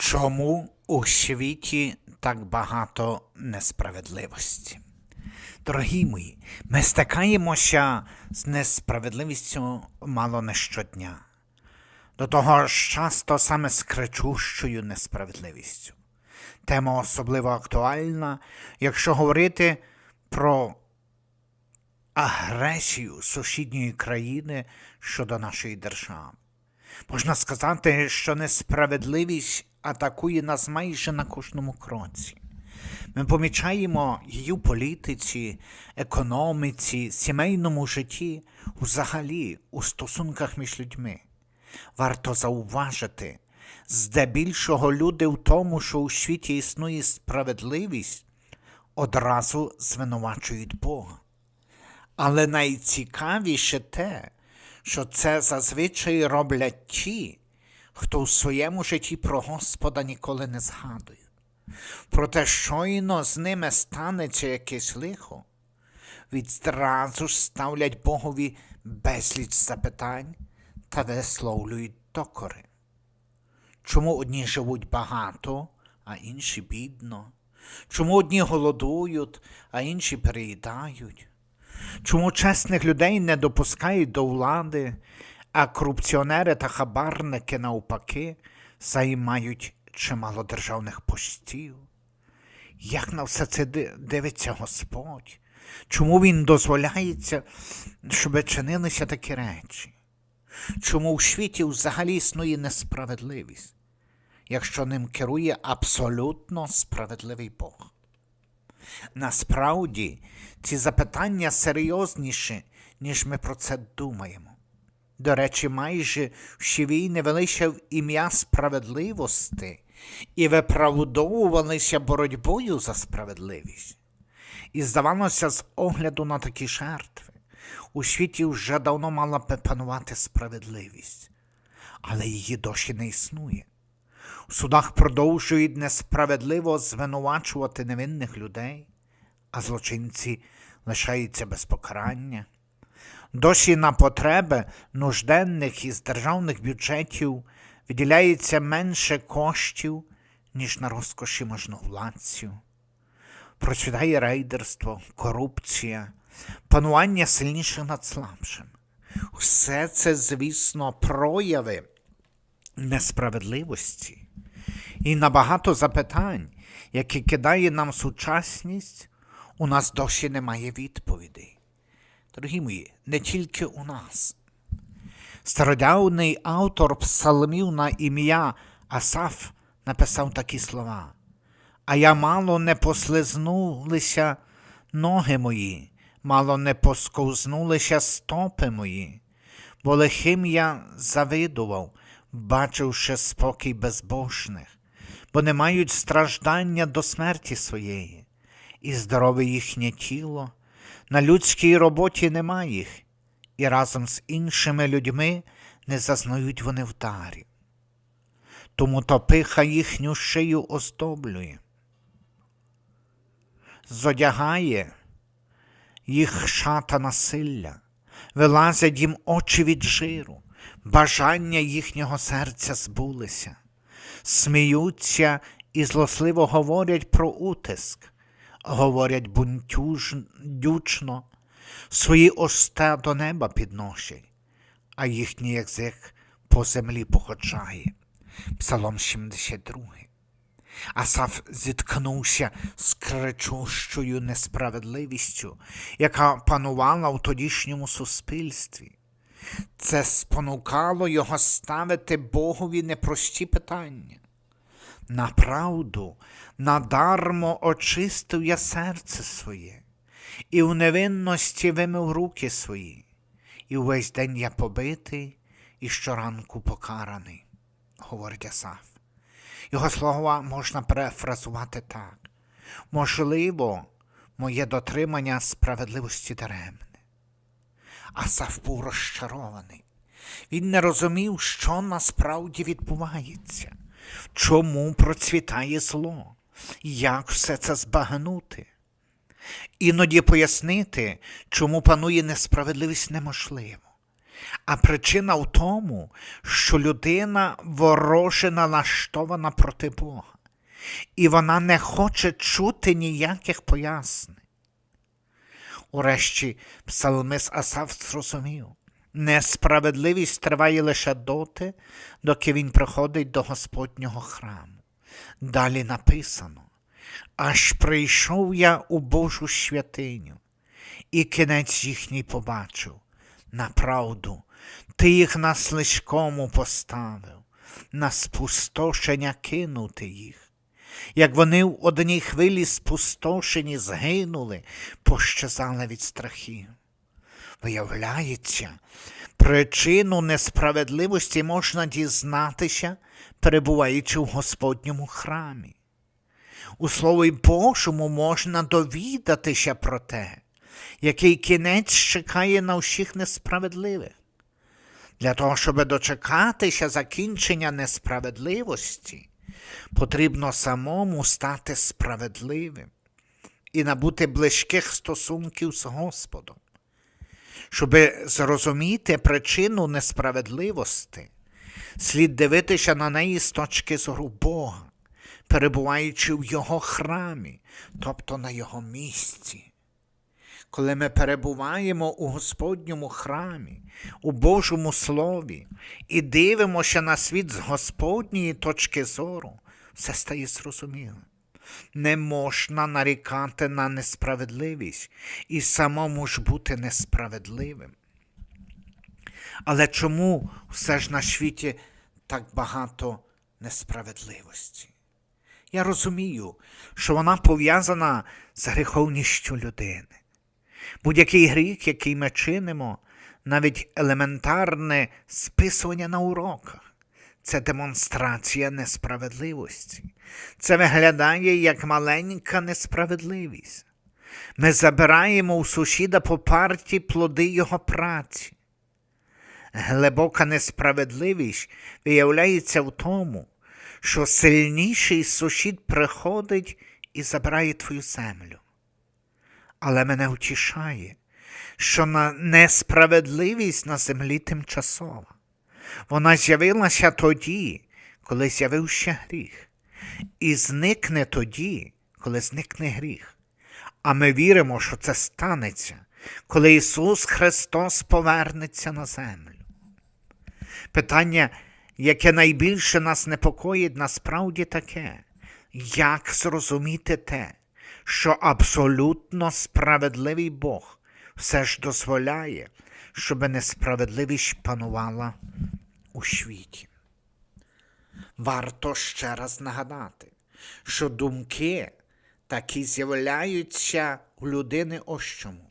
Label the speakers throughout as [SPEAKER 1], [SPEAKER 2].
[SPEAKER 1] Чому у світі так багато несправедливості? Дорогі мої, ми стикаємося з несправедливістю мало не щодня. До того ж часто саме з кричущою несправедливістю. Тема особливо актуальна, якщо говорити про агресію сусідньої країни щодо нашої держави. Можна сказати, що несправедливість атакує нас майже на кожному кроці. Ми помічаємо її у політиці, економіці, сімейному житті, взагалі у стосунках між людьми. Варто зауважити, здебільшого люди в тому, що у світі існує справедливість, одразу звинувачують Бога. Але найцікавіше те, що це зазвичай роблять ті, хто в своєму житті про Господа ніколи не згадує. Проте щойно з ними станеться якесь лихо, відразу ж ставлять Богові безліч запитань та висловлюють докори. Чому одні живуть багато, а інші бідно? Чому одні голодують, а інші переїдають? Чому чесних людей не допускають до влади, а корупціонери та хабарники навпаки займають чимало державних постів? Як на все це дивиться Господь? Чому Він дозволяється, щоб чинилися такі речі? Чому в світі взагалі існує несправедливість, якщо ним керує абсолютно справедливий Бог? Насправді, ці запитання серйозніші, ніж ми про це думаємо. До речі, майже всі війни велися в ім'я справедливості і виправдовувалися боротьбою за справедливість. І здавалося, з огляду на такі жертви, у світі вже давно мала би панувати справедливість, але її досі не існує. У судах продовжують несправедливо звинувачувати невинних людей, а злочинці лишаються без покарання. Досі на потреби нужденних із державних бюджетів виділяється менше коштів, ніж на розкоші можновладців. Процвітає рейдерство, корупція, панування сильніших над слабшим. Все це, звісно, прояви несправедливості. І на багато запитань, які кидає нам сучасність, у нас досі немає відповідей. Дорогі мої, не тільки у нас. Стародавний автор псалмів на ім'я Асаф написав такі слова. А я мало не послизнулися ноги мої, мало не посковзнулися стопи мої, бо лихим я завидував, бачивши спокій безбожних, бо не мають страждання до смерті своєї, і здорове їхнє тіло, на людській роботі нема їх, і разом з іншими людьми не зазнають вони вдарів. Тому то пиха їхню шию оздоблює, зодягає їх шата насилля, вилазять їм очі від жиру, бажання їхнього серця збулися, сміються і злосливо говорять про утиск, говорять бунтюжно, свої уста до неба підносять, а їхній язик по землі походжає. Псалом 72. Асаф зіткнувся з кричущою несправедливістю, яка панувала в тодішньому суспільстві. Це спонукало його ставити Богові непрості питання. Направду, надармо очистив я серце своє, і в невинності вимив руки свої, і увесь день я побитий, і щоранку покараний, говорить Асаф. Його слова можна перефразувати так. Можливо, моє дотримання справедливості даремне. Асаф був розчарований. Він не розумів, що насправді відбувається, чому процвітає зло, як все це збагнути. Іноді пояснити, чому панує несправедливість неможливо. А причина в тому, що людина вороже налаштована проти Бога, і вона не хоче чути ніяких пояснень. Урешті псалмист Асаф зрозумів, несправедливість триває лише доти, доки він приходить до Господнього храму. Далі написано, аж прийшов я у Божу святиню, і кінець їхній побачив. Направду, ти їх на слизькому поставив, на спустошення кинути їх. Як вони в одній хвилі спустошені згинули, пощазали від страхів. Виявляється, причину несправедливості можна дізнатися, перебуваючи в Господньому храмі. У Слові Божому можна довідатися про те, який кінець чекає на всіх несправедливих. Для того, щоб дочекатися закінчення несправедливості, потрібно самому стати справедливим і набути близьких стосунків з Господом. Щоб зрозуміти причину несправедливості, слід дивитися на неї з точки зору Бога, перебуваючи в Його храмі, тобто на Його місці. Коли ми перебуваємо у Господньому храмі, у Божому Слові і дивимося на світ з Господньої точки зору, все стає зрозумілим. Не можна нарікати на несправедливість і самому ж бути несправедливим. Але чому все ж на світі так багато несправедливості? Я розумію, що вона пов'язана з гріховністю людини. Будь-який гріх, який ми чинимо, навіть елементарне списування на уроках, це демонстрація несправедливості. Це виглядає як маленька несправедливість. Ми забираємо у сусіда по парті плоди його праці. Глибока несправедливість виявляється в тому, що сильніший сусід приходить і забирає твою землю. Але мене втішає, що на несправедливість на землі тимчасова. Вона з'явилася тоді, коли з'явився гріх, і зникне тоді, коли зникне гріх. А ми віримо, що це станеться, коли Ісус Христос повернеться на землю. Питання, яке найбільше нас непокоїть, насправді таке, як зрозуміти те, що абсолютно справедливий Бог все ж дозволяє, щоб несправедливість панувала у світі. Варто ще раз нагадати, що думки такі з'являються у людини ось чому.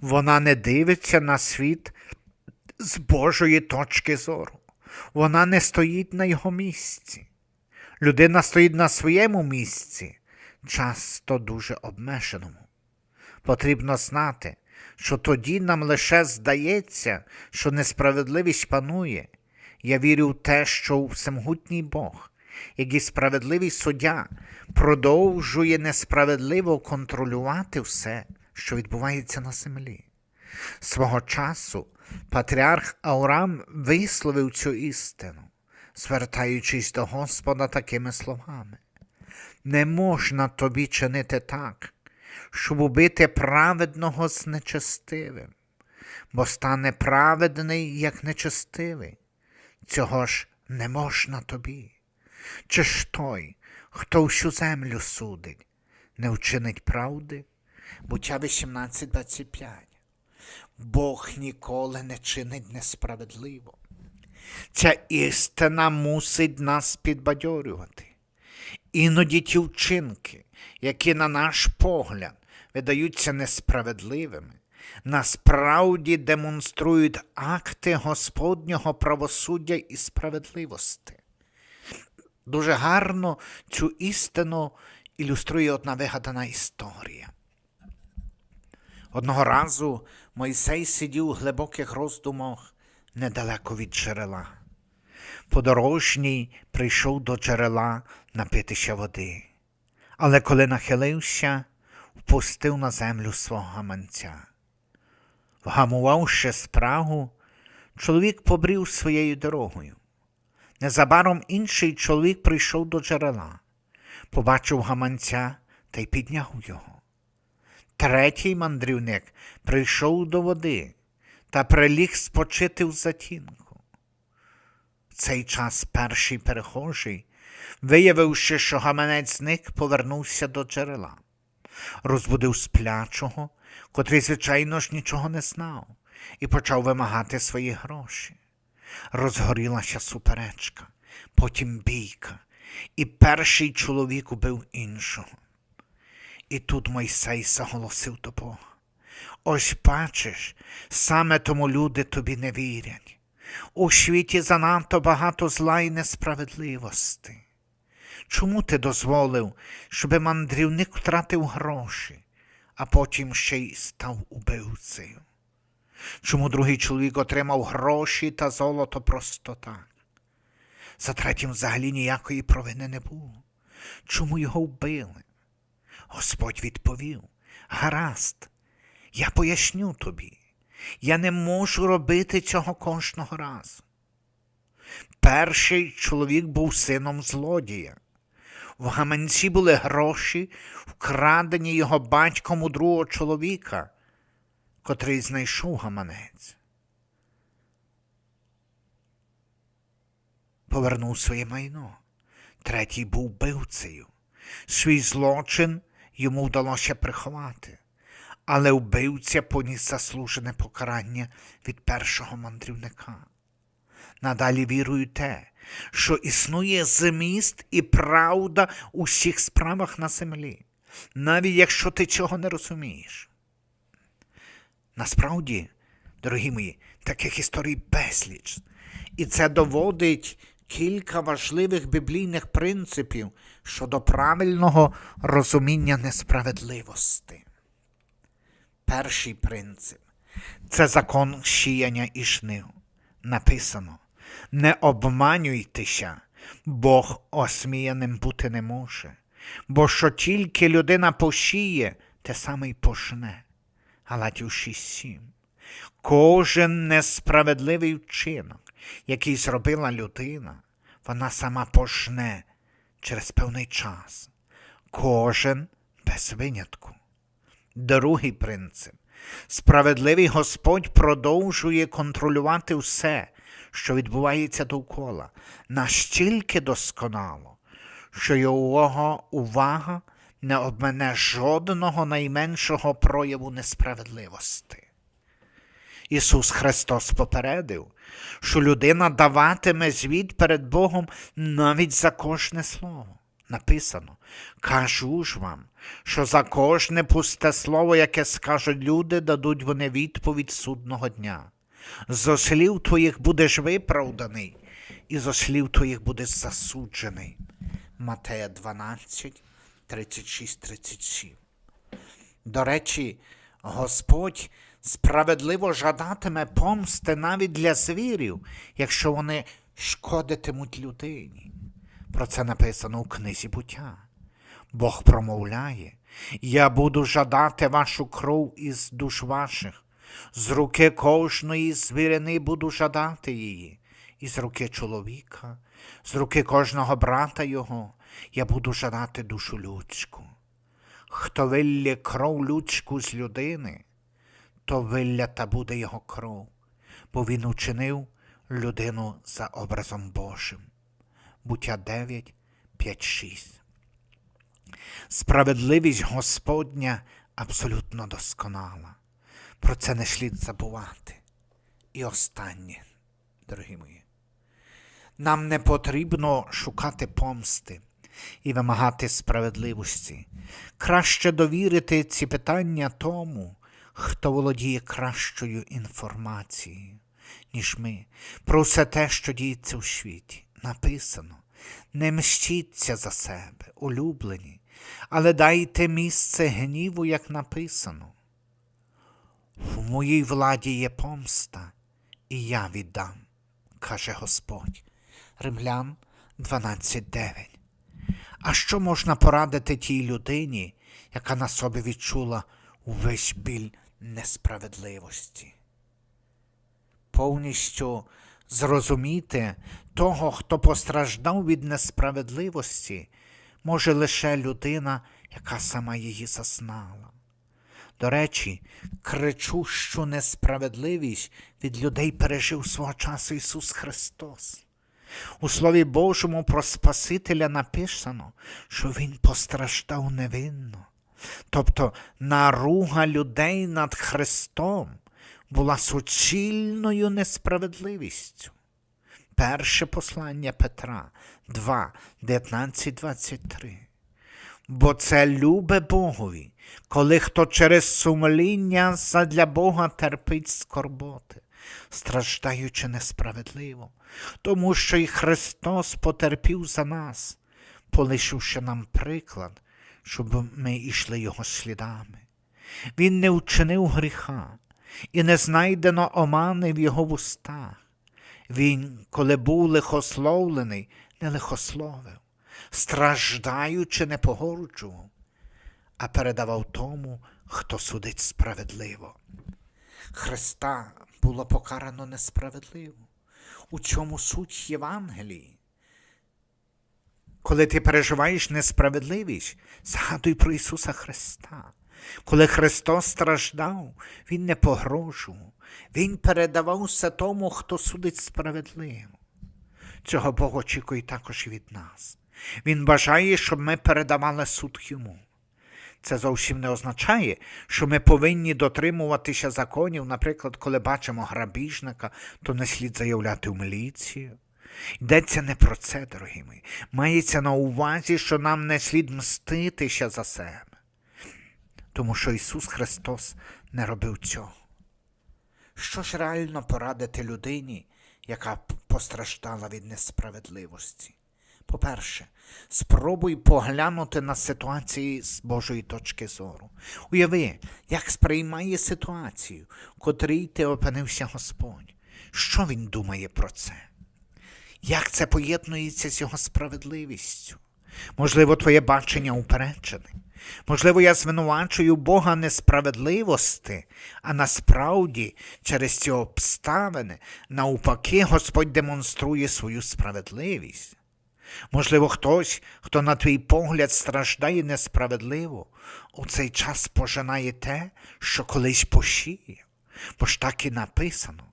[SPEAKER 1] Вона не дивиться на світ з Божої точки зору. Вона не стоїть на його місці. Людина стоїть на своєму місці, часто дуже обмеженому. Потрібно знати, що тоді нам лише здається, що несправедливість панує. Я вірю в те, що всемогутній Бог, як і справедливий суддя, продовжує несправедливо контролювати все, що відбувається на землі. Свого часу патріарх Аурам висловив цю істину, звертаючись до Господа такими словами. Не можна тобі чинити так, щоб убити праведного з нечестивим, бо стане праведний, як нечестивий. Цього ж не можна тобі. Чи ж той, хто всю землю судить, не вчинить правди? Буття 18.25. Бог ніколи не чинить несправедливо. Ця істина мусить нас підбадьорювати. Іноді ті вчинки, які, на наш погляд, видаються несправедливими, насправді демонструють акти Господнього правосуддя і справедливості. Дуже гарно цю істину ілюструє одна вигадана історія. Одного разу Мойсей сидів у глибоких роздумах недалеко від джерела. Подорожній прийшов до джерела напитися води, але коли нахилився, впустив на землю свого гаманця. Вгамувавши спрагу, чоловік побрів своєю дорогою. Незабаром інший чоловік прийшов до джерела, побачив гаманця та й підняв його. Третій мандрівник прийшов до води та приліг спочити в затінку. В цей час перший перехожий, виявивши, що гаманець зник, повернувся до джерела, розбудив сплячого, котрий, звичайно ж, нічого не знав, і почав вимагати свої гроші. Розгорілася суперечка, потім бійка, і перший чоловік убив іншого. І тут Мойсей заголосив до Бога. Ось бачиш, саме тому люди тобі не вірять. У світі занадто багато зла і несправедливості. Чому ти дозволив, щоб мандрівник втратив гроші, а потім ще й став убивцею? Чому другий чоловік отримав гроші та золото просто так? За третім взагалі ніякої провини не було. Чому його вбили? Господь відповів: Гаразд, я поясню тобі. Я не можу робити цього кожного разу. Перший чоловік був сином злодія. В гаманці були гроші, вкрадені його батьком у другого чоловіка, котрий знайшов гаманець. Повернув своє майно. Третій був вбивцею. Свій злочин йому вдалося приховати, але вбивця поніс заслужене покарання від першого мандрівника. Надалі вірую те, що існує зміст і правда у всіх справах на землі, навіть якщо ти цього не розумієш. Насправді, дорогі мої, таких історій безліч. І це доводить кілька важливих біблійних принципів щодо правильного розуміння несправедливості. Перший принцип це закон сіяння і жнив. Написано: не обманюйтеся, Бог осміяним бути не може, бо що тільки людина посіє, те саме й пожне. Галатів 6.7. Кожен несправедливий вчинок, який зробила людина, вона сама пожне через певний час. Кожен без винятку. Другий принцип. Справедливий Господь продовжує контролювати все, що відбувається довкола, настільки досконало, що його увага не обмене жодного найменшого прояву несправедливості. Ісус Христос попередив, що людина даватиме звіт перед Богом навіть за кожне слово. Написано, кажу ж вам, що за кожне пусте слово, яке скажуть люди, дадуть вони відповідь судного дня. Зо слів твоїх будеш виправданий, і зо слів твоїх будеш засуджений. Матея 12, 36, 37. До речі, Господь справедливо жадатиме помсти навіть для звірів, якщо вони шкодитимуть людині. Про це написано у книзі буття. Бог промовляє, я буду жадати вашу кров із душ ваших, з руки кожної звірини буду жадати її, і з руки чоловіка, з руки кожного брата його я буду жадати душу людську. Хто вилє кров людську з людини, то виллята буде його кров, бо він учинив людину за образом Божим. Буття 9, 5, 6. Справедливість Господня абсолютно досконала. Про це не слід забувати. І останнє, дорогі мої. Нам не потрібно шукати помсти і вимагати справедливості. Краще довірити ці питання тому, хто володіє кращою інформацією, ніж ми, про все те, що діється у світі. Написано. Не мщіться за себе, улюблені, але дайте місце гніву, як написано. В моїй владі є помста, і я віддам, каже Господь. Римлян 12.9. А що можна порадити тій людині, яка на собі відчула увесь біль несправедливості? повністю зрозуміти того, хто постраждав від несправедливості, може лише людина, яка сама її зазнала. До речі, кричущу несправедливість від людей пережив свого часу Ісус Христос. У Слові Божому про Спасителя написано, що Він постраждав невинно. Тобто наруга людей над Христом була суцільною несправедливістю. Перше послання Петра 2, 19, 23. Бо це любе Богові, коли хто через сумління задля Бога терпить скорботи, страждаючи несправедливо, тому що і Христос потерпів за нас, полишивши нам приклад, щоб ми йшли Його слідами. Він не вчинив гріха, і не знайдено омани в його вустах. Він, коли був лихословлений, не лихословив, страждаючи, не погорджував, а передавав тому, хто судить справедливо. Христа було покарано несправедливо. У чому суть Євангелії? Коли ти переживаєш несправедливість, згадуй про Ісуса Христа. Коли Христос страждав, Він не погрожував, Він передавав все тому, хто судить справедливо. Цього Бог очікує також від нас. Він бажає, щоб ми передавали суд йому. Це зовсім не означає, що ми повинні дотримуватися законів, наприклад, коли бачимо грабіжника, то не слід заявляти в міліцію. Йдеться не про це, дорогі мої. Мається на увазі, що нам не слід мститися за себе, тому що Ісус Христос не робив цього. Що ж реально порадити людині, яка постраждала від несправедливості? По-перше, спробуй поглянути на ситуації з Божої точки зору. Уяви, як сприймає ситуацію, в котрій ти опинився Господь. Що він думає про це? Як це поєднується з його справедливістю? Можливо, твоє бачення упереджене. Можливо, я звинувачую Бога несправедливості, а насправді через ці обставини, навпаки, Господь демонструє свою справедливість. Можливо, хтось, хто на твій погляд страждає несправедливо, у цей час пожинає те, що колись посіяв. Бо ж так і написано.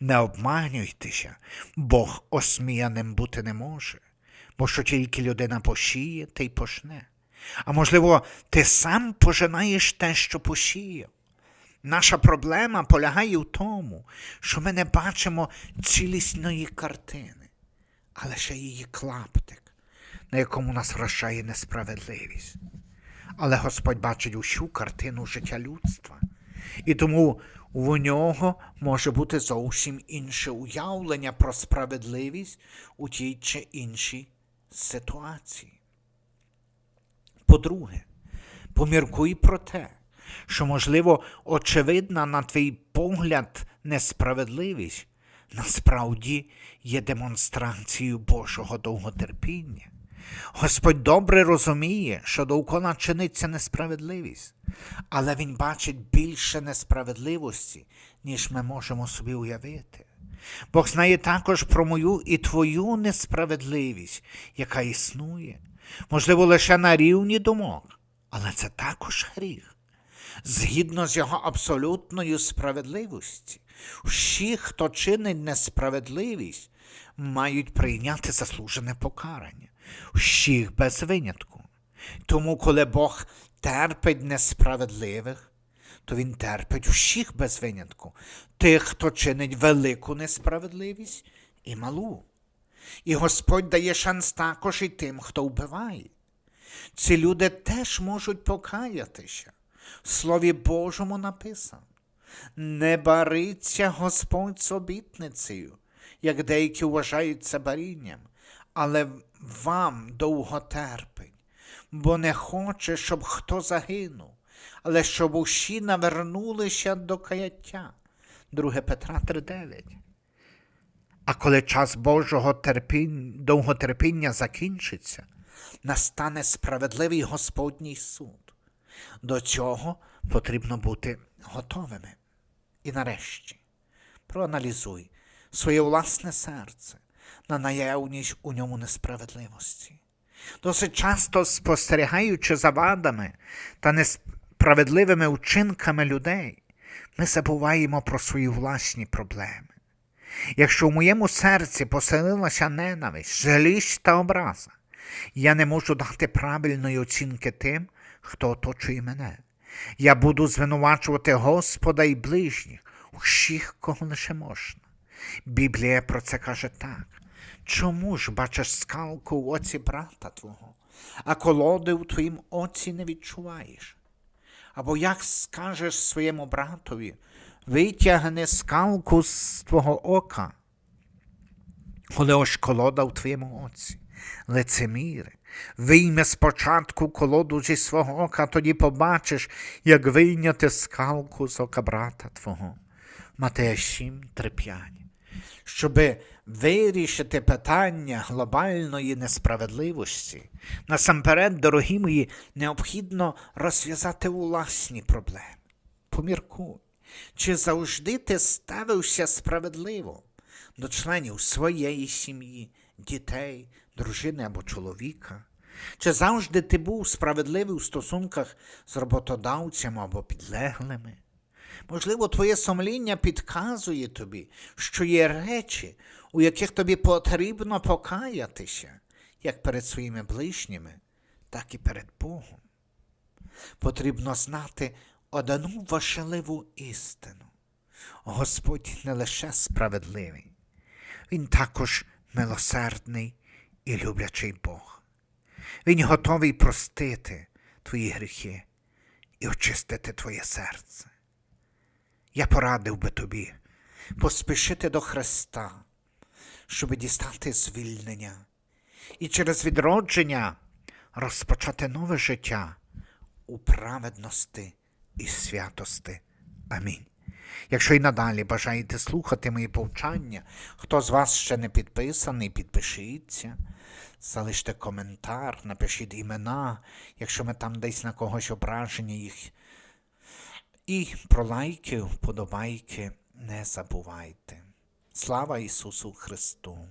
[SPEAKER 1] Не обманюйтеся, Бог осміяним бути не може, бо що тільки людина посіє, те й пожне. А можливо, ти сам пожинаєш те, що посіяв. Наша проблема полягає в тому, що ми не бачимо цілісної картини, а лише її клаптик, на якому нас вращає несправедливість. Але Господь бачить усю картину життя людства. І тому у нього може бути зовсім інше уявлення про справедливість у тій чи іншій ситуації. По-друге, поміркуй про те, що, можливо, очевидна на твій погляд несправедливість насправді є демонстрацією Божого довготерпіння. Господь добре розуміє, що довкола чиниться несправедливість, але Він бачить більше несправедливості, ніж ми можемо собі уявити. Бог знає також про мою і твою несправедливість, яка існує, можливо, лише на рівні думок, але це також гріх. Згідно з його абсолютною справедливості, всі, хто чинить несправедливість, мають прийняти заслужене покарання, всіх без винятку. Тому, коли Бог терпить несправедливих, то Він терпить всіх без винятку, тих, хто чинить велику несправедливість і малу. І Господь дає шанс також і тим, хто вбиває. Ці люди теж можуть покаятися. В Слові Божому написано. Не бариться Господь з обітницею, як деякі вважають це барінням, але вам довго терпить, бо не хоче, щоб хто загинув, але щоб усі навернулися до каяття. 2 Петра 3:9. А коли час Божого терпінь, довготерпіння закінчиться, настане справедливий Господній суд. До цього потрібно бути готовими. І нарешті, проаналізуй своє власне серце на наявність у ньому несправедливості. Досить часто спостерігаючи за вадами та несправедливими вчинками людей, ми забуваємо про свої власні проблеми. Якщо в моєму серці поселилася ненависть, жалість та образа, я не можу дати правильної оцінки тим, хто оточує мене. Я буду звинувачувати Господа і ближніх, усіх, кого лише можна. Біблія про це каже так. Чому ж бачиш скалку в оці брата твого, а колоди в твоїм оці не відчуваєш? Або як скажеш своєму братові, витягни скалку з твого ока, коли ось колода в твоєму оці, лицеміре, вийме спочатку колоду зі свого ока, тоді побачиш, як вийняти скалку з ока брата твого. Матея 7, 3, 5. Щоби вирішити питання глобальної несправедливості, насамперед, дорогі мої, необхідно розв'язати власні проблеми. Поміркуй, чи завжди ти ставився справедливо до членів своєї сім'ї, дітей, дружини або чоловіка? Чи завжди ти був справедливий у стосунках з роботодавцями або підлеглими? Можливо, твоє сумління підказує тобі, що є речі, у яких тобі потрібно покаятися, як перед своїми ближніми, так і перед Богом. Потрібно знати одну важливу істину. Господь не лише справедливий, Він також милосердний і люблячий Бог. Він готовий простити твої гріхи і очистити твоє серце. Я порадив би тобі поспішити до Христа, щоб дістати звільнення і через відродження розпочати нове життя у праведності і святости. Амінь. Якщо і надалі бажаєте слухати мої повчання, хто з вас ще не підписаний, підпишіться, залиште коментар, напишіть імена, якщо ми там десь на когось ображені їх і про лайки, вподобайки не забувайте. Слава Ісусу Христу!